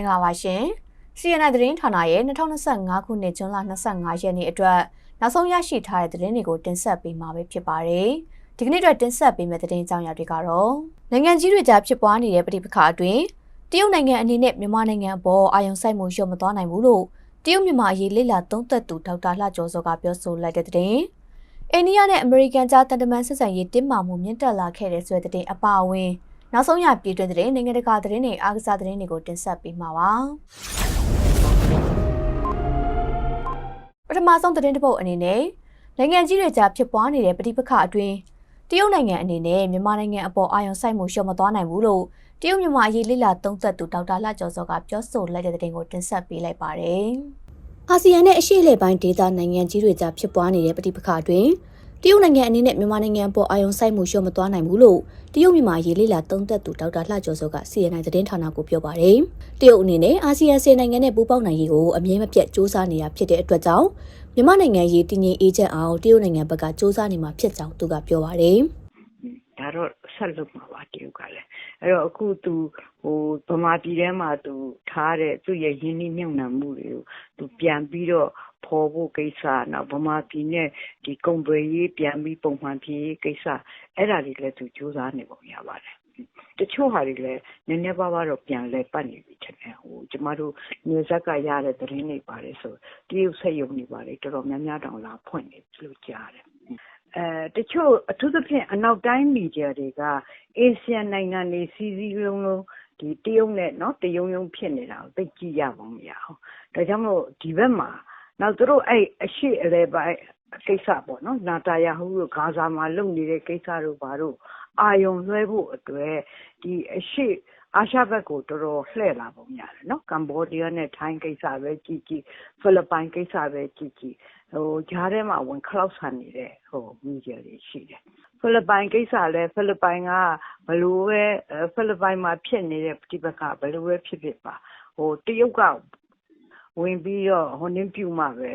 င်္ဂလာပါရှင်။ CNI သတင်းဌာနရဲ့2025ခုနှစ်ဇွန်လ25ရက်နေ့အတွက်နောက်ဆုံးရရှိထားတဲ့သတင်းတွေကိုတင်ဆက်ပေးမှာပဲဖြစ်ပါတယ်။ဒီကနေ့အတွက်တင်ဆက်ပေးမယ့်သတင်းကြောင်းရာတွေကတော့နိုင်ငံကြီးတွေကြားဖြစ်ပွားနေတဲ့ပြည်ပခါအတွင်းတရုတ်နိုင်ငံအနေနဲ့မြန်မာနိုင်ငံအပေါ်အာရုံစိုက်မှုရုံမသွားနိုင်ဘူးလို့တရုတ်မြန်မာအရေးလေ့လာသုံးသပ်သူဒေါက်တာလှကျော်စောကပြောဆိုလိုက်တဲ့သတင်း။အိန္ဒိယနဲ့အမေရိကန်ကြားတန်တမန်ဆက်ဆံရေးတင်းမာမှုမြင့်တက်လာခဲ့တဲ့ဆိုတဲ့သတင်းအပါအဝင် နောက်ဆုံးရပြည်တွင်းသတင်းနိုင်ငံတကာသတင်းတွေအားကစားသတင်းတွေကိုတင်ဆက်ပေးမှာပါပထမဆုံးသတင်းတစ်ပုဒ်အနေနဲ့နိုင်ငံကြီးတွေကြားဖြစ်ပွားနေတဲ့ပဋိပက္ခအတွင်းတရုတ်နိုင်ငံအနေနဲ့မြန်မာနိုင်ငံအပေါ်အာရုံစိုက်မှုရှော့မသွားနိုင်ဘူးလို့တရုတ်မြန်မာအရေးလိလာသုံးသက်သူဒေါက်တာလှကျော်စောကပြောဆိုလိုက်တဲ့သတင်းကိုတင်ဆက်ပေးလိုက်ပါတယ်အာဆီယံနဲ့အရှေ့အလယ်ပိုင်းဒေသနိုင်ငံကြီးတွေကြားဖြစ်ပွားနေတဲ့ပဋိပက္ခအတွင်း တရုတ်နိုင်ငံအနေနဲ့မြန်မာနိုင်ငံပေါ်အာရုံစိုက်မှုလျှော့မသွားနိုင်ဘူးလို့တရုတ်မြန်မာရေးလေးလာသုံးသက်သူဒေါက်တာလှကျော်စောက CNN သတင်းဌာနကိုပြောပါတယ်။တရုတ်အနေနဲ့အာဆီယံစေနိုင်ငံနဲ့ပူးပေါင်းနိုင်ရေးကိုအမြဲမပြတ်စ조사နေတာဖြစ်တဲ့အတွက်ကြောင့်မြန်မာနိုင်ငံရေးတည်ငြိမ်အေးချမ်းအောင်တရုတ်နိုင်ငံဘက်ကစ조사နေမှာဖြစ်ကြောင်းသူကပြောပါတယ်။ဒါတော့ဆက်လုပ်မှာပါတရုတ်ကလည်းအဲ့တော့အခုသူဟိုဗမာပြည်ထဲမှာသူထားတဲ့သူ့ရဲ့ရင်းနှီးမြှုပ်နှံမှုတွေကိုသူပြန်ပြီးတော့ ဖော်ဖို့ကိစ္စနောက်ဗမာပြည်နဲ့ဒီကုန်သွယ်ရေးပြန်ပြီးပုံမှန်ဖြစ်ရေးကိစ္စအဲ့ဒါတွေလည်းသူစူးစမ်းနေပုံရပါတယ်တချို့ဟာတွေလည်းနည်းနည်းပါးပါးတော့ပြန်လဲပတ်နေပြီထင်တယ်ဟိုကျမတို့နေဇက်ကရတဲ့သတင်းတွေပါတယ်ဆိုတရုတ်ဆက်ယုံနေပါတယ်တော်တော်များများတောင်လာဖွင့်နေလို့ကြားတယ်အဲတချို့အထူးသဖြင့်အနောက်တိုင်းမီဒီယာတွေကအေရှန်နိုင်ငံတွေစီစီလုံးလုံးဒီတရုတ်နဲ့နော်တယုံယုံဖြစ်နေတာကိုသိကြည့်ရပါမရအောင်ဒါကြောင့်မို့ဒီဘက်မှာ နောက်သူတို့အဲ့အရှိအလဲပိုင်းကိစ္စပေါ့နော်နာတာယာဟုတို့ဂါဇာမှာလုပ်နေတဲ့ကိစ္စတို့ဘာတို့အာယုံလွှဲဖို့အတွက်ဒီအရှိအာရှဘက်ကိုတော်တော်လှည့်လာပုံရတယ်နော်ကမ္ဘောဒီးယားနဲ့ထိုင်းကိစ္စပဲကြည့်ကြည့်ဖိလစ်ပိုင်ကိစ္စပဲကြည့်ကြည့်ဟိုဂျားထဲမှာဝင်ခလောက်ဆန်နေတဲ့ဟိုမီဒီယာတွေရှိတယ်ဖိလစ်ပိုင်ကိစ္စလဲဖိလစ်ပိုင်ကဘလို့ပဲဖိလစ်ပိုင်မှာဖြစ်နေတဲ့ပဋိပက္ခဘလို့ပဲဖြစ်ဖြစ်ပါဟိုတရုတ်က ဝင်ပြီးတော့ဟိုနင်းပြူမှပဲ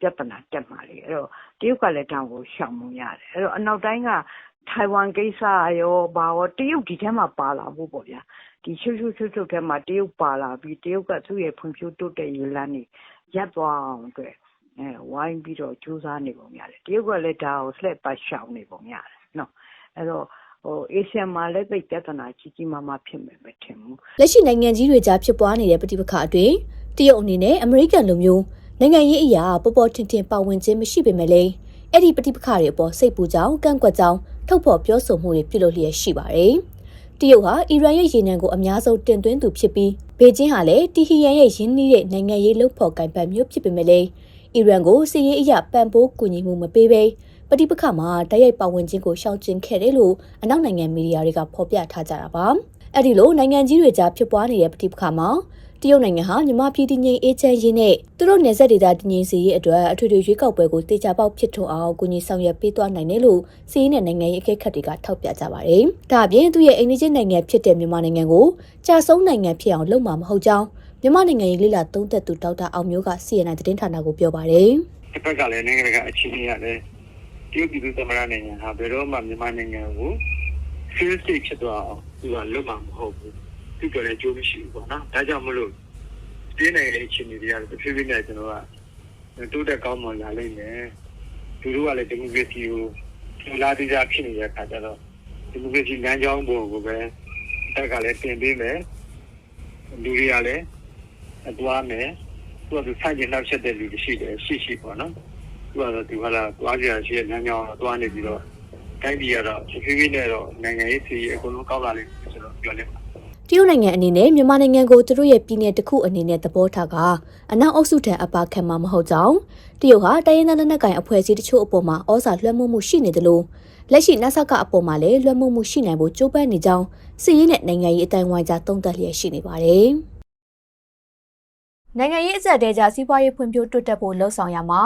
ပြဿနာတက်မှာလေအဲ့တော့တရုတ်ကလည်းတောင်ကိုရှောင်မှုရတယ်အဲ့တော့အနောက်တိုင်းကထိုင်ဝမ်ကိစ္စရောဘာရောတရုတ်ဒီထဲမှာပါလာဖို့ပေါ့ဗျာဒီရှုပ်ရှုပ်ရှုပ်ရှုပ်ထဲမှာတရုတ်ပါလာပြီးတရုတ်ကသူ့ရဲ့ဖွံ့ဖြိုးတိုးတက်ရေးလမ်းတွေရပ်သွားအောင်အတွက်အဲဝိုင်းပြီးတော့ကြိုးစားနေပုံရတယ်တရုတ်ကလည်းဒါကိုလှည့်ပတ်ရှောင်နေပုံရတယ်နော်အဲ့တော့ဟိုအေရှန်မှာလည်းသိပြဿနာကြီးကြီးမားမားဖြစ်မယ်မထင်ဘူးလက်ရှိနိုင်ငံကြီးတွေကြားဖြစ်ပွားနေတဲ့ပဋိပက္ခအတွင်း တရုတ်အနေနဲ့အမေရိကန်လိုမျိုးနိုင်ငံရေးအရာပေါ်ပေါ်ထင်ထင်ပါဝင်ခြင်းမရှိပေမဲ့လည်းအဲ့ဒီပဋိပက္ခတွေအပေါ်စိတ်ပူကြောင်းကန့်ကွက်ကြောင်းထုတ်ဖော်ပြောဆိုမှုတွေပြုလုပ်လျက်ရှိပါတယ်။တရုတ်ဟာအီရန်ရဲ့ရေနံကိုအများဆုံးတင်သွင်းသူဖြစ်ပြီးဘေကျင်းဟာလည်းတီဟီယန်ရဲ့ရင်းနှီးတဲ့နိုင်ငံရေးလှုပ်ဖော်ကိုင်ပတ်မျိုးဖြစ်ပေမဲ့လည်းအီရန်ကိုစစ်ရေးအရာပံ့ပိုးကူညီမှုမပေးဘဲပဋိပက္ခမှာတိုက်ရိုက်ပါဝင်ခြင်းကိုရှောင်ကျဉ်ခဲ့တယ်လို့အနောက်နိုင်ငံမီဒီယာတွေကဖော်ပြထားကြတာပါ။အဲ့ဒီလိုနိုင်ငံကြီးတွေကြားဖြစ်ပွားနေတဲ့ပဋိပက္ခမှာ တရုတ်နိုင်ငံဟာမြန်မာပြည်တည်ငြိမ်အေးချမ်းရေးနဲ့သူတို့နယ်စပ်ဒေသတည်ငြိမ်စေရေးအတွက်အထွေထွေရွေးကောက်ပွဲကိုတေချာပေါက်ဖြစ်ထွန်းအောင်ကူညီဆောင်ရွက်ပေးသွားနိုင်တယ်လို့စီးရီးနဲ့နိုင်ငံရေးအကဲခတ်တွေကထောက်ပြကြပါတယ်။ဒါအပြင်သူရဲ့အိန္ဒိချင်းနိုင်ငံဖြစ်တဲ့မြန်မာနိုင်ငံကိုကြာဆုံးနိုင်ငံဖြစ်အောင်လုပ်မှာမဟုတ်ကြောင်းမြန်မာနိုင်ငံရေးလိလာသုံးသက်သူဒေါက်တာအောင်မျိုးက CNN သတင်းဌာနကိုပြောပါတယ်။တစ်ဖက်ကလည်းနိုင်ငံကအခြေအနေရလည်းတရုတ်ပြည်သူသမ္မတနိုင်ငံဟာဘယ်တော့မှမြန်မာနိုင်ငံကို fail state ဖြစ်သွားအောင်သူကလုပ်မှာမဟုတ်ဘူး။ သူ့ကလည်းကြိုးမရှိဘူးပေါ့နော်ဒါကြောင့်မလို့တင်းနေတဲ့အခြေအနေတွေကတဖြည်းဖြည်းနဲ့ကျွန်တော်ကတိုးတက်ကောင်းမွန်လာလိမ့်မယ်သူတို့ကလည်းဒီမိုကရေစီကိုထူလာသေးကြဖြစ်နေတဲ့အခါကျတော့ဒီမိုကရေစီလမ်းကြောင်းပေါ်ကိုပဲတက်ကလည်းတင်ပေးမယ်လူတွေကလည်းအတွားမယ်သူကသူဆိုင်ကျင်နောက်ဆက်တဲ့လူတွေရှိတယ်ရှိရှိပေါ့နော်သူကတော့သူကလာတွားကြရရှိတဲ့လမ်းကြောင်းတော့တွားနေပြီးတော့တိုင်းပြည်ကတော့ဖြည်းဖြည်းနဲ့တော့နိုင်ငံရေးစီအကုန်လုံးကောက်လာလိမ့်မယ်ဆိုတော့ပြောလိမ့်မယ် တရုတ်နိုင်ငံအနေနဲ့မြန်မာနိုင်ငံကိုသူတို့ရဲ့ပြည်နယ်တစ်ခုအနေနဲ့သဘောထားကအနောက်အုပ်စုထံအပါခံမှာမဟုတ်ကြောင်းတရုတ်ဟာတိုင်းရင်းသားလက်နက်ကိုင်အဖွဲ့အစည်းတချို့အပေါ်မှာဩဇာလွှမ်းမိုးမှုရှိနေတယ်လို့လက်ရှိနတ်ဆကအပေါ်မှာလည်းလွှမ်းမိုးမှုရှိနိုင်ဖို့ကြိုးပမ်းနေကြောင်းစစ်ရေးနဲ့နိုင်ငံရေးအတိုင်းဝိုင်းကြားသုံးသပ်လျက်ရှိနေပါတယ်။နိုင်ငံရေးအဆက်အတဲကြားစီးပွားရေးဖွံ့ဖြိုးတိုးတက်ဖို့လှုံ့ဆော်ရမှာ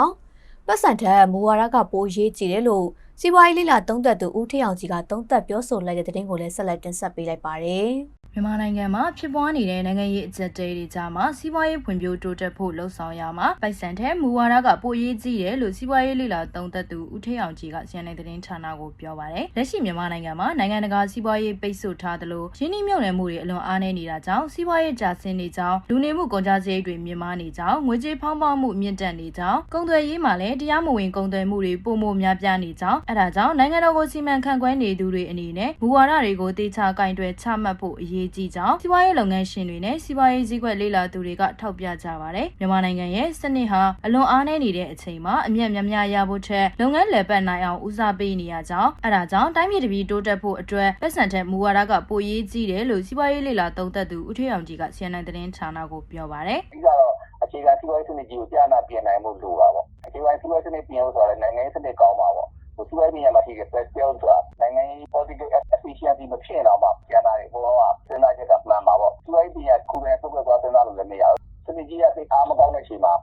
ပတ်စံထက်မူဝါဒကပိုရေးကြည့်တယ်လို့ စီးပွားရေးလိလာသုံးသက်သူဦးထေအောင်ကြီးကသုံးသက်ပြောဆိုလိုက်တဲ့သတင်းကိုလည်းဆက်လက်တင်ဆက်ပေးလိုက်ပါတယ်။မြန်မာနိုင်ငံမှာဖြစ်ပွားနေတဲ့နိုင်ငံရေးအကြက်တဲတွေကြားမှာစီးပွားရေးဖွံ့ဖြိုးတိုးတက်ဖို့လှုံ့ဆော်ရမှာပိုက်ဆံထဲမူဝါဒကပိုရေးကြီးတယ်လို့စီးပွားရေးလေလာသုံးသက်သူဦးထေးအောင်ကြီးကစီယန်နိုင်သတင်းဌာနကိုပြောပါတယ်။လက်ရှိမြန်မာနိုင်ငံမှာနိုင်ငံတကာစီးပွားရေးပိတ်ဆို့ထားသလိုရင်းနှီးမြှုပ်နှံမှုတွေအလွန်အားနည်းနေတာကြောင့်စီးပွားရေးကျဆင်းနေကြောင်းလူနေမှုကုန်ကျစရိတ်တွေမြင့်မားနေကြောင်းငွေကြေးဖောင်းပွားမှုမြင့်တက်နေကြောင်းကုန်သွယ်ရေးမှာလည်းတရားမဝင်ကုန်သွယ်မှုတွေပုံမများပြားနေကြောင်းအဲဒါကြောင့်နိုင်ငံတော်ကိုစီမံခန့်ခွဲနေသူတွေအနေနဲ့မူဝါဒတွေကိုတေချာကင်တွယ်ချမှတ်ဖို့အရေးကြီးကြောင်းစီးပွားရေးလုပ်ငန်းရှင်တွေနဲ့စီးပွားရေးစည်းကွက်လေ့လာသူတွေကထောက်ပြကြပါတယ်။မြန်မာနိုင်ငံရဲ့စနစ်ဟာအလွန်အားနည်းနေတဲ့အချိန်မှာအမြတ်များများရဖို့ထက်လုပ်ငန်းလည်ပတ်နိုင်အောင်ဦးစားပေးနေရကြောင်းအဲဒါကြောင့်တိုင်းပြည်တစ်ပြည်တိုးတက်ဖို့အတွက်ပတ်စံထက်မူဝါဒကပိုရေးကြီးတယ်လို့စီးပွားရေးလေ့လာသုံးသပ်သူဦးထွေးအောင်ကြီးက CNN သတင်းဌာနကိုပြောပါတယ်။အဓိကတော့အခြေခံစီးပွားရေးစနစ်ကြီးကိုပြန်လာပြင်နိုင်မှုလိုတာပေါ့အခြေခံစီးပွားရေးစနစ်ပြင်လို့ဆိုတာလည်းနိုင်ငံရေးစနစ်ကောင်းပါပေါ့ ဟိုစီးပွားရေးပြင်ရမှာရှိတဲ့ best skill ဆိုတာနိုင်ငံရေး political efficiency မဖြစ်တော့မှပြန်လာတယ်ဘုံကစဉ်းစားချက်ကမှန်ပါပေါ့စီးပွားရေးပြင်ရခုပဲသုတ်သွားစဉ်းစားလို့လည်းမရဘူးစနစ်ကြီးကသိအားမကောင်းတဲ့အချိန်မှာ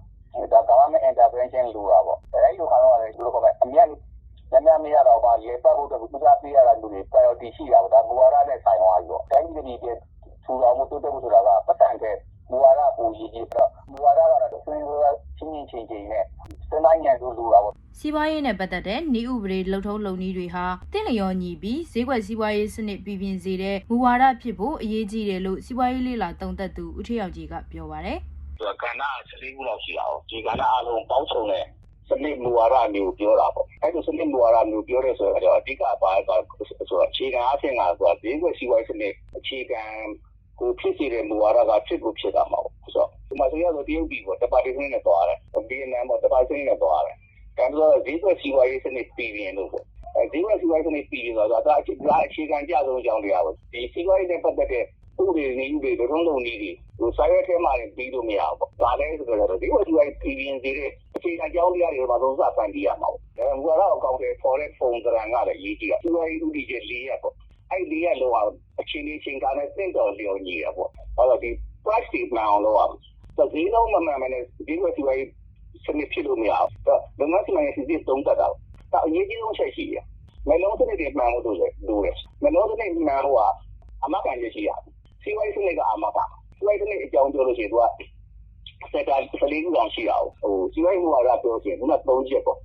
ဒါ government intervention လိုတာပေါ့အဲဒီလိုခါတော့လည်းဒီလိုခေါ်မယ်အမြတ်ညညမရတော့ပါလေပတ်ဖို့အတွက်ဦးစားပေးရတာလူတွေ priority ရှိတာပေါ့ဒါမူဝါဒနဲ့ဆိုင်သွားပြီပေါ့တိုင်းပြည်တွေထူတော်မှုတိုးတက်မှုဆိုတာကပတ်စံတဲ့မူဝါဒပူရည်ကြီးတော့မူဝါဒကတော့ဆွေးနွေးချင်းချင်းချင်းချင်းနဲ့ စဉ်းစားဉာဏ်တို့လိုတာပေါ့စီးပွားရေးနဲ့ပတ်သက်တဲ့နေဥပဒေလှုပ်ထုံးလုပ်နည်းတွေဟာတင့်လျော်ညီပြီးဈေးကွက်စီးပွားရေးစနစ်ပြည်ပြင်းစေတဲ့မူဝါဒဖြစ်ဖို့အရေးကြီးတယ်လို့စီးပွားရေးလေ့လာသုံးသပ်သူဦးထေအောင်ကြီးကပြောပါတယ်သူကကဏ္ဍ14ခုလောက်ရှိတာပေါ့ဒီကဏ္ဍအလုံးပေါင်းစုံတဲ့စနစ်မူဝါဒမျိုးပြောတာပေါ့အဲ့ဒီစနစ်မူဝါဒမျိုးပြောတဲ့ဆိုတော့အဓိကပါတာဆိုတော့အခြေခံအဖြစ်ကဆိုတာဈေးကွက်စီးပွားရေးစနစ်အခြေခံ ကိုဖြစ်စေတဲ့မူဝါဒကဖြစ်ကိုဖြစ်တာမှာပေါ့ဆိုတော့ဒီမှာဆိုရတော့တရုတ်ပြည်ပေါ့တပါတီစနစ်နဲ့သွားတယ်ဗီယက်နမ်ပေါ့တပါတီစနစ်နဲ့သွားတယ်ဒါဆိုတော့ဈေးကွက်စီးပွားရေးစနစ်ပြည်ပြင်းလို့ပေါ့အဲဈေးကွက်စီးပွားရေးစနစ်ပြည်ပြင်းဆိုတော့ဒါအခြေခံကြဆုံးအကြောင်းတရားပေါ့ဒီစီးပွားရေးနဲ့ပတ်သက်တဲ့ဥပဒေနည်းဥပဒေလုံးလုံးနည်းတွေဟိုစာရွက်ထဲမှာပြီးလို့မရဘူးပေါ့။ဒါလည်းဆိုတော့ဒီဝစီဝိုင်းပြည်ပြင်းစေတဲ့အခြေခံကြောင်းတရားတွေမှာသုံးစဖန်တီးရမှာပေါ့။ဒါပေမဲ့ဘာတော့အကောင့်တွေပေါ်တဲ့ပုံစံကလည်းရေးကြည့်တာ။စီဝိုင်းဥပဒေချက်၄ရက်ပေါ့။ အဲ့ဒီရက်လောက်အောင်အချိန်လေးချိန်ကားနဲ့သင်တော်လျော်ညီရပေါ့။အဲ့တော့ဒီ price တွေမှန်အောင်လုပ်ရမယ်။ဒါဈေးလုံးမမှန်မနဲ့ဒီဝစီဝိုင်းစနစ်ဖြစ်လို့မရဘူး။ဒါလုပ်ငန်းစီမံရေးစီစဉ်သုံးတတ်တာပေါ့။ဒါအရေးကြီးဆုံးချက်ရှိတယ်။မလုံးစနစ်တွေမှန်လို့လို့လေလို့လေ။မလုံးစနစ်မှန်ဟိုကအမကန်ရရှိရတယ်။စီဝိုင်းစနစ်ကအမကန်စီဝိုင်းစနစ်အကြောင်းပြောလို့ရှိရင်သူကစက်တာစလေးခုအောင်ရှိတာဟိုစီဝိုင်းဟိုကပြောရှင်ခုန၃ချက်ပေါ့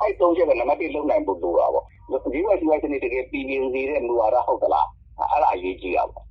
အဲ့၃ချက်ကနံပါတ်1လုံနိုင်ဖို့လိုတာပေါ့ ဒီဝိုင်းစီဝိုင်းစနစ်တကယ်ပြည်ပြင်းစေတဲ့မူဝါဒဟုတ်သလားအဲ့ဒါအရေးကြီးတာပေါ့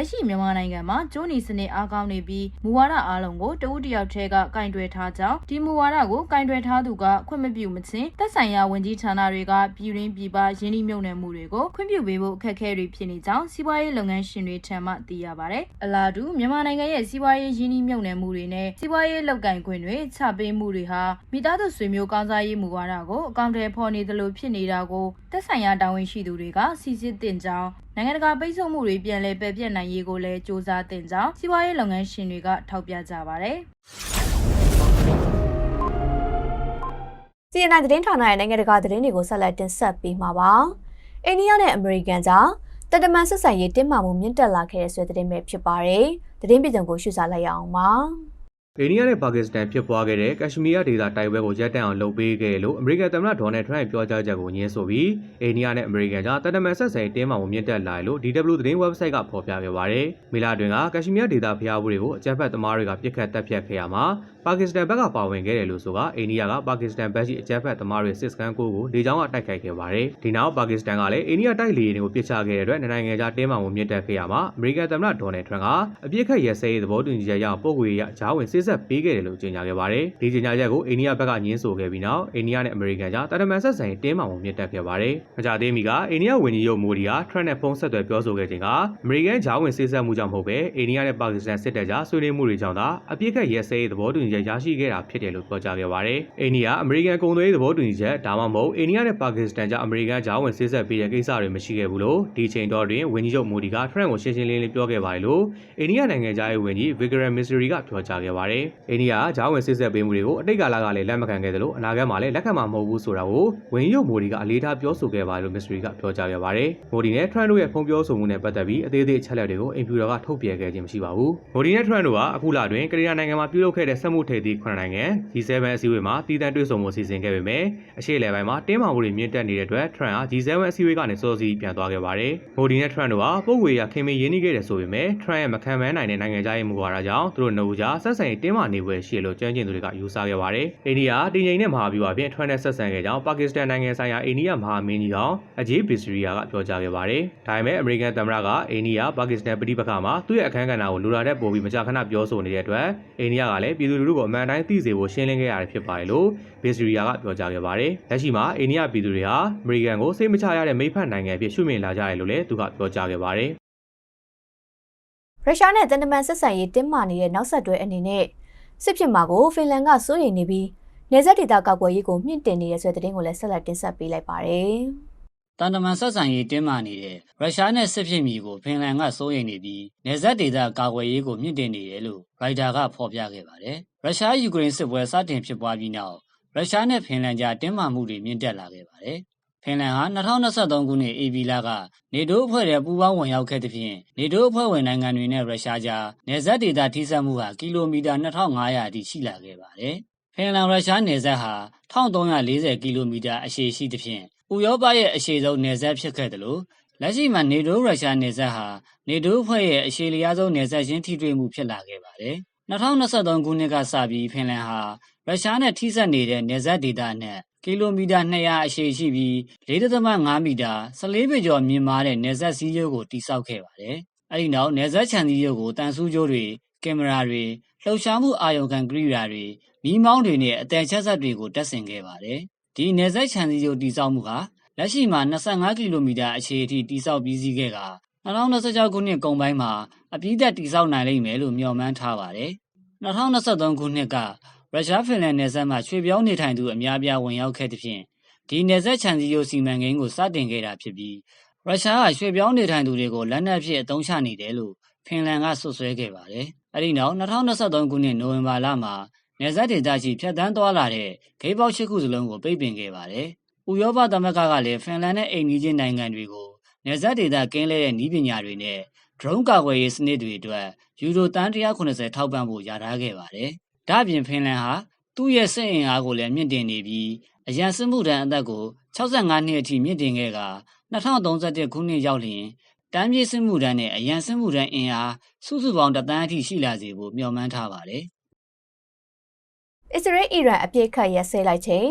လက်ရှိမြန်မာနိုင်ငံမှာကျိုးနီစနစ်အားကောင်းနေပြီးမူဝါဒအားလုံးကိုတဦးတယောက်တည်းကကင်တွယ်ထားကြောင်းဒီမူဝါဒကိုကင်တွယ်ထားသူကခွင့်မပြုမချင်းသက်ဆိုင်ရာဝန်ကြီးဌာနတွေကပြည်ရင်းပြည်ပရင်းနှီးမြှုပ်နှံမှုတွေကိုခွင့်ပြုပေးဖို့အခက်အခဲတွေဖြစ်နေကြောင်းစီးပွားရေးလုပ်ငန်းရှင်တွေထံမှသိရပါတယ်။အလားတူမြန်မာနိုင်ငံရဲ့စီးပွားရေးရင်းနှီးမြှုပ်နှံမှုတွေနဲ့စီးပွားရေးလုပ်ကိုင်ခွင့်တွေချပေးမှုတွေဟာမိသားစုဆွေမျိုးကောင်းစားရေးမူဝါဒကိုအကောင့်ထဲပေါ်နေသလိုဖြစ်နေတာကိုသက်ဆိုင်ရာတာဝန်ရှိသူတွေကစီစစ်တင်ကြောင်း နိုင်ငံတကာပိတ်ဆို့မှုတွေပြန်လည်ပယ်ပြတ်နိုင်ရေးကိုလည်းစ조사တင်ကြောင်းစီးပွားရေးလုပ်ငန်းရှင်တွေကထောက်ပြကြပါတယ်။ CNN သတင်းဌာနရဲ့နိုင်ငံတကာသတင်းတွေကိုဆက်လက်တင်ဆက်ပေးမှာပါ။အိန္ဒိယနဲ့အမေရိကန်ကြားတတမန်ဆက်ဆံရေးတင်းမာမှုမြင့်တက်လာခဲ့တဲ့ဆွေသတင်းပဲဖြစ်ပါတယ်။သတင်းပြည်စုံကိုရှုစားလိုက်ရအောင်ပါ။ အိန္ဒိယနဲ့ပါကစ္စတန်ဖြစ်ပွားခဲ့တဲ့ကက်ရှမီးယားဒေသတိုက်ပွဲကိုရပ်တန့်အောင်လုပ်ပေးခဲ့လို့အမေရိကန်သမ္မတဒေါ်နယ်ထရန့်ရဲ့ပြောကြားချက်ကိုညှင်းဆိုပြီးအိန္ဒိယနဲ့အမေရိကန်ကြားတန်တမန်ဆက်ဆံရေးတင်းမာမှုမြင့်တက်လာတယ်လို့ DW သတင်း website ကဖော်ပြခဲ့ပါတယ်။မေလတွင်ကကက်ရှမီးယားဒေသဖျားဘူးတွေကိုအကြမ်းဖက်သမားတွေကပြစ်ခတ်တပ်ဖြတ်ခဲ့ရမှာပါကစ္စတန်ဘက်ကပါဝင်ခဲ့တယ်လို့ဆိုကအိန္ဒိယကပါကစ္စတန်ဘက်ရှိအကြမ်းဖက်သမားတွေစစ်စခန်းကိုကိုလေကြောင်းကတိုက်ခိုက်ခဲ့ပါတယ်။ဒီနောက်ပါကစ္စတန်ကလည်းအိန္ဒိယတိုက်လေယာဉ်တွေကိုပစ်ချခဲ့တဲ့အတွက်နိုင်ငံခြားတင်းမာမှုမြင့်တက်ခဲ့ရမှာအမေရိကန်သမ္မတဒေါ်နယ်ထရန့်ကအပြစ်ခတ်ရဲစဲရေးသဘောတူညီချက်ရအောင်ပုံကွေရဂျားဝင်စစ်ဆက်ပေးခဲ့တယ်လို့ကြေညာခဲ့ပါတယ်။ဒီကြေညာချက်ကိုအိန္ဒိယဘက်ကညှင်းဆိုခဲ့ပြီးနောက်အိန္ဒိယနဲ့အမေရိကန်ကြားတာတမန်ဆက်ဆံရေးတင်းမာမှုမြင့်တက်ခဲ့ပါတယ်။မကြသေးမီကအိန္ဒိယဝန်ကြီးချုပ်မိုဒီကထရန့်နဲ့ဖုန်းဆက်သွယ်ပြောဆိုခဲ့ချိန်ကအမေရိကန်ဂျားဝင်စစ်ဆက်မှုကြောင့်မဟုတ်ပဲအိန္ဒိယနဲ့ပါကစ္စတန်စစ်တပ်ကြားဆွေးနွေးမှုတွေကြောင့်သာအပြစ်ခတ်ရဲစဲရေးသဘောတူညီချက်ရရှိခဲ့တာဖြစ်တယ်လို့ပြောကြားခဲ့ပါတယ်။အိန္ဒိယအမေရိကန်ကုန်သွယ်ရေးသဘောတူညီချက်ဒါမှမဟုတ်အိန္ဒိယနဲ့ပါကစ္စတန်ကြားအမေရိကန်ဂျားဝင်စစ်ဆက်ပေးတဲ့ကိစ္စတွေမရှိခဲ့ဘူးလို့ဒီချိန်တော်တွင်ဝန်ကြီးချုပ်မိုဒီကထရန့်ကိုရှင်းရှင်းလင်းလင်းပြောခဲ့ပါတယ်လို့အိန္ဒိယနိုင်ငံသားရေးဝန်ကြီးဗီဂရန်မစ္စရီကပြောကြားခဲ့ပါတယ်။အိန္ဒိယဂျားဝင်စစ်ဆက်ပေးမှုတွေကိုအတိတ်ကာလကလည်းလက်မခံခဲ့တယ်လို့အနာဂတ်မှာလည်းလက်ခံမှာမဟုတ်ဘူးဆိုတာကိုဝန်ကြီးချုပ်မိုဒီကအလေးထားပြောဆိုခဲ့ပါတယ်လို့မစ္စရီကပြောကြားခဲ့ပါတယ်။မိုဒီနဲ့ထရန့်တို့ရဲ့ဖုံပြောဆိုမှုနဲ့ပတ်သက်ပြီးအသေးသေးအချက်အလက်တွေကိုအင်ဖြူတော်ကထုတ်ပြန်ခဲ့ခြင်းမရှိပါဘူး။မိုဒီနဲ့ထရန့်တို့ကအခုလတွင်ကရီးယားနိုင်ငံမှာပြုလုပ်ခဲ့တဲ့စက်မှုမှုထိပ်သီး9နိုင်ငံ G7 အစည်းအဝေးမှာတည်တံ့တွေ့ဆုံမှုစီစဉ်ခဲ့ပေမဲ့အရှေ့လေပိုင်းမှာတင်းမာမှုတွေမြင့်တက်နေတဲ့အတွက် Trump ဟာ G7 အစည်းအဝေးကနေစောစီပြန်သွားခဲ့ပါတယ်။မိုဒီနဲ့ Trump တို့ဟာပုံဝေရခင်မင်းရင်းနှီးခဲ့တယ်ဆိုပေမဲ့ Trump ရဲ့မခံမန်းနိုင်တဲ့နိုင်ငံခြားရေးမူဝါဒကြောင့်သူတို့နှစ်ဦးကြားဆက်ဆံရေးတင်းမာနေပွဲရှိလို့ကြမ်းကျင်သူတွေကယူဆခဲ့ပါတယ်။အိန္ဒိယတည်ငြိမ်တဲ့မဟာဗျူဟာဖြင့် Trump နဲ့ဆက်ဆံခဲ့ကြောင်းပါကစ္စတန်နိုင်ငံဆိုင်ရာအိန္ဒိယမဟာမင်းကြီးကောင်အဂျေးဘီစရီယာကပြောကြားခဲ့ပါတယ်။ဒါပေမဲ့အမေရိကန်သမ္မတကအိန္ဒိယပါကစ္စတန်ပြည်ပခါမှာသူ့ရဲ့အခမ်းကဏ္ဍကိုလူလာတဲ့ပို့ပြီးမကြာခဏပြောဆိုနေတဲ့အတွက်အိန္ဒိယကလည်းပြည်သူလူထုကိုအမှန်တိုင်းသိစေဖို့ရှင်းလင်းခဲ့ရတယ်ဖြစ်ပါတယ်လို့ဘီစရီယာကပြောကြားခဲ့ပါတယ်။လက်ရှိမှာအိန္ဒိယပြည်သူတွေဟာအမေရိကန်ကိုစိတ်မချရတဲ့မိဖက်နိုင်ငံအဖြစ်ရှုမြင်လာကြတယ်လို့လည်းသူကပြောကြားခဲ့ပါတယ်။ရုရှားနဲ့တန်တမန်ဆက်ဆံရေးတင်းမာနေတဲ့နောက်ဆက်တွဲအနေနဲ့စစ်ဖြစ်မှာကိုဖင်လန်ကစိုးရိမ်နေပြီးနေဆက်ဒေသကောက်ွယ်ရေးကိုမြင့်တင်နေတဲ့ဆိုတဲ့သတင်းကိုလည်းဆက်လက်တင်ဆက်ပေးလိုက်ပါတယ်။ တန်တမန်ဆက်ဆံရေးတင်းမာနေတဲ့ရုရှားနဲ့စစ်ဖြစ်မီကိုဖင်လန်ကစိုးရိမ်နေပြီးနေဆက်ဒေသကာကွယ်ရေးကိုမြင့်တင်နေတယ်လို့ရိုက်တာကဖော်ပြခဲ့ပါတယ်။ရုရှားယူကရိန်းစစ်ပွဲစတင်ဖြစ်ပွားပြီးနောက်ရုရှားနဲ့ဖင်လန်ကြားတင်းမာမှုတွေမြင့်တက်လာခဲ့ပါတယ်။ဖင်လန်ဟာ2023ခုနှစ် AB လကနေတိုးအဖွဲ့ရဲ့ပူးပေါင်းဝင်ရောက်ခဲ့သဖြင့်နေတိုးအဖွဲ့ဝင်နိုင်ငံတွေနဲ့ရုရှားကြားနေဆက်ဒေသထိစပ်မှုဟာကီလိုမီတာ2500အထိရှိလာခဲ့ပါတယ်။ဖင်လန်ရုရှားနယ်စပ်ဟာ1340ကီလိုမီတာအရှည်ရှိသဖြင့် ဥရောပရဲ့အရှည်ဆုံးနယ်စပ်ဖြစ်ခဲ့တယ်လို့လက်ရှိမှာနေတိုးရုရှားနယ်စပ်ဟာနေတိုးအဖွဲ့ရဲ့အရှည်လျားဆုံးနယ်စပ်ချင်းထိတွေ့မှုဖြစ်လာခဲ့ပါတယ်။2023ခုနှစ်ကစပြီးဖင်လန်ဟာရုရှားနဲ့ထိစပ်နေတဲ့နယ်စပ်ဒေသနဲ့ကီလိုမီတာ200အရှည်ရှိပြီး4.5မီတာ14ပေကျော်မြင့်မားတဲ့နယ်စပ်စည်းရိုးကိုတိစောက်ခဲ့ပါတယ်။အဲဒီနောက်နယ်စပ်ခြံစည်းရိုးကိုတန်ဆူးကြိုးတွေကင်မရာတွေလှုပ်ရှားမှုအာရုံခံကိရိယာတွေမီးမောင်းတွေနဲ့အတန်ချက်ဆက်တွေကိုတက်ဆင်ခဲ့ပါတယ်။ ဒီနယ်စပ်ခြံစည်းရိုးတိစောက်မှုဟာလက်ရှိမှာ25ကီလိုမီတာအခြေအထိတိစောက်ပြီးစီးခဲ့က2026ခုနှစ်ကုန်ပိုင်းမှာအပြည့်သက်တိစောက်နိုင်လိမ့်မယ်လို့မျှော်မှန်းထားပါတယ်။2023ခုနှစ်ကရုရှားဖင်လန်နယ်စပ်မှာရွှေပြောင်းနေထိုင်သူအများပြားဝင်ရောက်ခဲ့သဖြင့်ဒီနယ်စပ်ခြံစည်းရိုးစီမံကိန်းကိုစတင်ခဲ့တာဖြစ်ပြီးရုရှားကရွှေပြောင်းနေထိုင်သူတွေကိုလက်နက်ဖြင့်အသုံးချနေတယ်လို့ဖင်လန်ကဆွဆွဲခဲ့ပါတယ်။အဲဒီနောက်2023ခုနှစ်နိုဝင်ဘာလမှာ နယ်စပ်ဒေသရှိဖြတ်တန်းသွားလာတဲ့ဂိတ်ပေါက်၈ခုစလုံးကိုပိတ်ပင်ခဲ့ပါတယ်။ဥရောပသမဂ္ဂကလည်းဖင်လန်နဲ့အိမ်နီးချင်းနိုင်ငံတွေကိုနယ်စပ်ဒေသကင်းလဲတဲ့နည်းပညာတွေနဲ့ drone ကာကွယ်ရေးစနစ်တွေအတွက်ယူရိုတန်190ထောက်ပံ့ဖို့ရထားခဲ့ပါတယ်။ဒါ့အပြင်ဖင်လန်ဟာသူ့ရဲ့စစ်အင်အားကိုလည်းမြင့်တင်နေပြီးအရန်စစ်မှုထမ်းအသက်ကို65နှစ်အထိမြင့်တင်ခဲ့က2031ခုနှစ်ရောက်လျင်တမ်းပြေးစစ်မှုထမ်းနဲ့အရန်စစ်မှုထမ်းအင်အားစုစုပေါင်းတသန်းအထိရှိလာစေဖို့မျှော်မှန်းထားပါတယ်။ အစ္စရေးအီရန်အပြစ်ခတ်ရက်ဆဲလိုက်ချိန်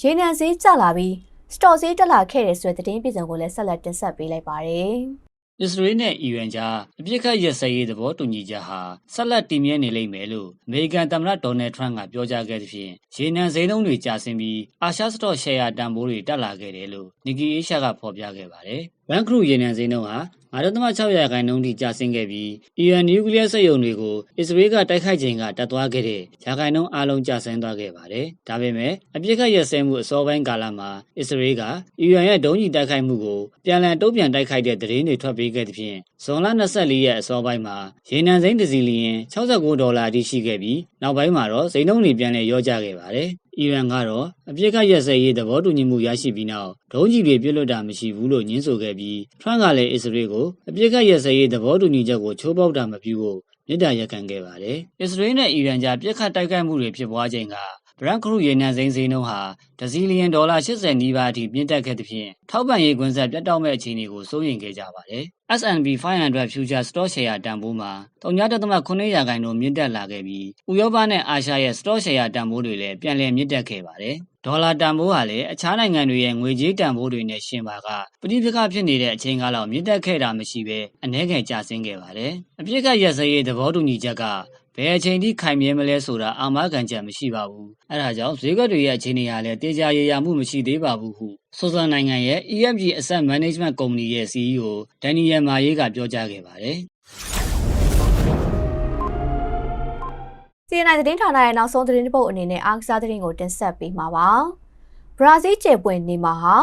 ရေနံဈေးကျလာပြီးစတော့ဈေးတက်လာခဲ့တဲ့ဆိုတဲ့သတင်းပြည်စုံကိုလည်းဆက်လက်တင်ဆက်ပေးလိုက်ပါတယ်။အစ္စရေးနဲ့အီရန်ကြားအပြစ်ခတ်ရက်စဲရေးသဘောတူညီချက်ဟာဆက်လက်တည်မြဲနေလိမ့်မယ်လို့အမေရိကန်သမ္မတဒေါ်နယ်ထရန့်ကပြောကြားခဲ့သဖြင့်ရေနံဈေးနှုန်းတွေကျဆင်းပြီးအာရှစတော့ရှယ်ယာတန်ဖိုးတွေတက်လာခဲ့တယ်လို့နီကီအေရှာကဖော်ပြခဲ့ပါတယ်။ဘန်ခရုရေနံဈေးနှုန်းဟာ9.6ရာခိုင်နှုန်းထိကျဆင်းခဲ့ပြီးအီရန်နျူကလ িয়ার စက်ရုံတွေကိုအစ္စရေးကတိုက်ခိုက်ချိန်ကတက်သွားခဲ့တဲ့ရာခိုင်နှုန်းအလုံးကျဆင်းသွားခဲ့ပါတယ်။ဒါပေမဲ့အပြစ်ခတ်ရက်စဲမှုအစောပိုင်းကာလမှာအစ္စရေးကအီရန်ရဲ့ဒုံးကျည်တိုက်ခိုက်မှုကိုပြန်လည်တုံ့ပြန်တိုက်ခိုက်တဲ့သတင်းတွေထွက်ပေးခဲ့သဖြင့်ဇွန်လ24ရက်အစောပိုင်းမှာရေနံစိမ်းတစ်စီလီယင်69ဒေါ်လာအထိရှိခဲ့ပြီးနောက်ပိုင်းမှာတော့စိမ်းနှုန်းတွေပြန်လည်ရောကျခဲ့ပါတယ်။ အီရန်ကတော့အပြစ်ခတ်ရက်စဲရေးသဘောတူညီမှုရရှိပြီးနောက်ဒုံးကျည်တွေပြစ်လွတ်တာမရှိဘူးလို့ညင်းဆိုခဲ့ပြီးထရန့်ကလည်းအစ္စရေးကိုအပြစ်ခတ်ရက်စဲရေးသဘောတူညီချက်ကိုချိုးဖောက်တာမပြုဖို့မြစ်တာရက်ခံခဲ့ပါတယ်။အစ္စရေးနဲ့အီရန်ကြားပြစ်ခတ်တိုက်ခိုက်မှုတွေဖြစ်ပွားချိန်က ဘရန်ခရုရေနံစိမ်းဈေးနှုန်းဟာဒဇီလီယံဒေါ်လာ80နီးပါးအထိမြင့်တက်ခဲ့သဖြင့်ထောက်ပံ့ရေးကွင်းဆက်ပြတ်တောက်မဲ့အခြေအနေကိုစိုးရိမ်ခဲ့ကြပါတယ်။ S&P 500 Future Stock Share တန်ဖိုးမှာ3.9ရာခိုင်နှုန်းမြင့်တက်လာခဲ့ပြီးဥရောပနဲ့အာရှရဲ့ Stock Share တန်ဖိုးတွေလည်းပြန်လည်မြင့်တက်ခဲ့ပါတယ်။ဒေါ်လာတန်ဖိုးဟာလည်းအခြားနိုင်ငံတွေရဲ့ငွေကြေးတန်ဖိုးတွေနဲ့ရှင်ပါကပဋိပက္ခဖြစ်နေတဲ့အချိန်ကလောက်မြင့်တက်ခဲ့တာမရှိဘဲအနည်းငယ်ကျဆင်းခဲ့ပါတယ်။အပြစ်ကရက်စဲရေးသဘောတူညီချက်က ဘယ်အချိန်ထိခိုင်မြဲမလဲဆိုတာအာမခံချက်မရှိပါဘူး။အဲဒါကြောင့်ဈေးကွက်တွေရဲ့အခြေအနေဟာလည်းတေချာရေရာမှုမရှိသေးပါဘူးဟုဆိုဆန်နိုင်ငံရဲ့ EFG Asset Management Company ရဲ့ CEO ဒန်နီယယ်မာရေးကပြောကြားခဲ့ပါတယ်။ CNN သတင်းဌာနရဲ့နောက်ဆုံးသတင်းတစ်ပုဒ်အနေနဲ့အားကစားသတင်းကိုတင်ဆက်ပေးမှာပါ။ဘရာဇီးကျေပွင့်နေမှာဟာ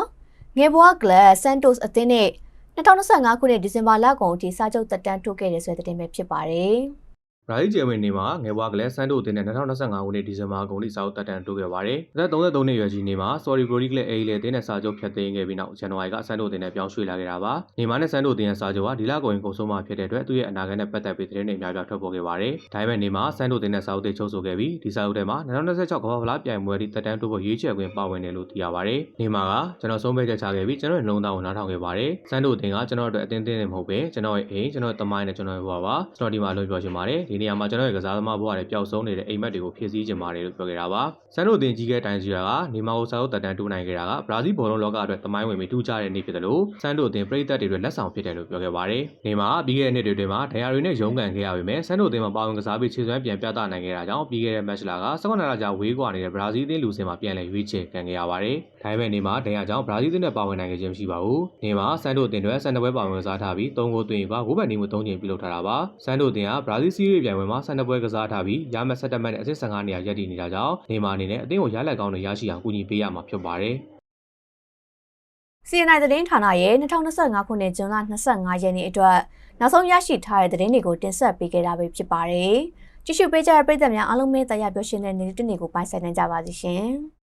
ငယ်ဘွားကလပ်ဆန်တိုစ်အသင်းနဲ့2025ခုနှစ်ဒီဇင်ဘာလကုန်အထိစာချုပ်သက်တမ်းတိုးခဲ့တယ်ဆိုတဲ့သတင်းပဲဖြစ်ပါတယ်။ဘ ရာဇီးဂျယ်ဝင်နေမှာငယ်ဘွားကလေးဆန်တိုအသင်းနဲ့2025ခုနှစ်ဒီဇင်ဘာကုန်ထိစာအုပ်တက်တန်တိုးခဲ့ပါတယ်။အသက်33နှစ်အရွယ်ကြီးနေမှာ Sorry Pro League လည်းအေးလေအသင်းနဲ့စာချုပ်ဖြတ်သိမ်းခဲ့ပြီးနောက်ဇန်နဝါရီကဆန်တိုအသင်းနဲ့ပြောင်းရွှေ့လာခဲ့တာပါ။နေမှာနဲ့ဆန်တိုအသင်းရဲ့စာချုပ်ဟာဒီလကုန်ရင်ကုန်ဆုံးမှာဖြစ်တဲ့အတွက်သူ့ရဲ့အနာဂတ်နဲ့ပတ်သက်ပြီးသတင်းတွေအများပြားထွက်ပေါ်ခဲ့ပါတယ်။ဒါပေမဲ့နေမှာဆန်တိုအသင်းနဲ့စာအုပ်တွေချုပ်ဆိုခဲ့ပြီးဒီစာအုပ်ထဲမှာ2026ကမ္ဘာ့ဖလားပြိုင်ပွဲထိတက်တန်းတိုးဖို့ရွေးချယ်ခွင့်ပါဝင်တယ်လို့သိရပါတယ်။နေမှာကကျွန်တော်ဆုံးဖြတ်ချက်ချခဲ့ပြီးကျွန်တော်ရဲ့နှလုံးသားကိုနားထောင်ခဲ့ပါတယ်။ဆန်တိုအသင်းကကျွန်တော်တို့အတွက်အသင်းသင်းနေမဟုတ်ပဲကျွန်တော်ရဲ့အိမ်ကျွန်တော်ရဲ့တမိုင်းနဲ့ကျွန်တော်ရဲ့ဘဝပါကျွန်တော်ဒီမှာအလုပ်ပြောချင်ပါတယ်။ဒီနေရာမှာကျွန်တော်ရဲ့ကစားသမားဘဝတွေပျောက်ဆုံးနေတဲ့အိမ်မက်တွေကိုဖြည့်ဆည်းချင်ပါတယ်လို့ပြောခဲ့တာပါ။ဆန်တိုအသင်းကြီးကဲတိုင်စီရာကနေမာကိုစာအုပ်တက်တန်းတိုးနိုင်ခဲ့တာကဘရာဇီးဘောလုံးလောကအတွက်တမိုင်းဝင်ပြီးထူးခြားတဲ့နေ့ဖြစ်တယ်လို့ဆန်တိုအသင်းပြည်သက်တွေအတွက်လက်ဆောင်ဖြစ်တယ်လို့ပြောခဲ့ပါတယ်။နေမှာပြီးခဲ့တဲ့နှစ်တွေတွင်မှာဒဏ်ရာတွေနဲ့ရုန်းကန်ခဲ့ရပေမဲ့ဆန်တိုအသင်းမှာပါဝင်ကစားပြီးခြေစွမ်းပြန်ပြသနိုင်ခဲ့တာကြောင့်ပြီးခဲ့တဲ့မတ်ချ်လာက17လကြာဝေးကွာနေတဲ့ဘရာဇီးအသင်းလူစင်မှာပြန်လည်ရွေးချယ်ခံခဲ့ရပါတယ်။ဒါပေမဲ့နေမှာဒဏ်ရာကြောင့်ဘရာဇီးအသင်းနဲ့ပါဝင်နိုင်ခဲ့ခြင်းမရှိပါဘူး။နေမှာဆန်တိုအသင်းတွေဆန်တပွဲပါဝင်ကစားထားပြီး3ဂိုးသွင်းကဂိုးဘက်နီမှု3ချိန်ပြုလုပ်ထားတာပါ။ဆန်တိုအသင်းကဘရာဇီးစီးရီးပြိုင်ပွဲမှာဆန်တပွဲကစားထားပြီးရမတ်7မှတ်နဲ့အဆင့်15နေရာရပ်တည်နေတာကြောင့်နေမှာအနေနဲ့အသင်းကိုရလက်ကောင်းတွေရရှိအောင်ကူညီပေးရမှာဖြစ်ပါတယ်။ CNI သတင်းဌာနရဲ့2025ခုနှစ်ဇွန်လ25ရက်နေ့အတွက်နောက်ဆုံးရရှိထားတဲ့သတင်းတွေကိုတင်ဆက်ပေးခဲ့တာပဲဖြစ်ပါတယ်။ကြည့်ရှုပေးကြတဲ့ပရိသတ်များအားလုံးပဲတရားပြောရှင်းတဲ့နေ့တစ်နေ့ကိုပိုင်ဆိုင်နိုင်ကြပါစေရှင်။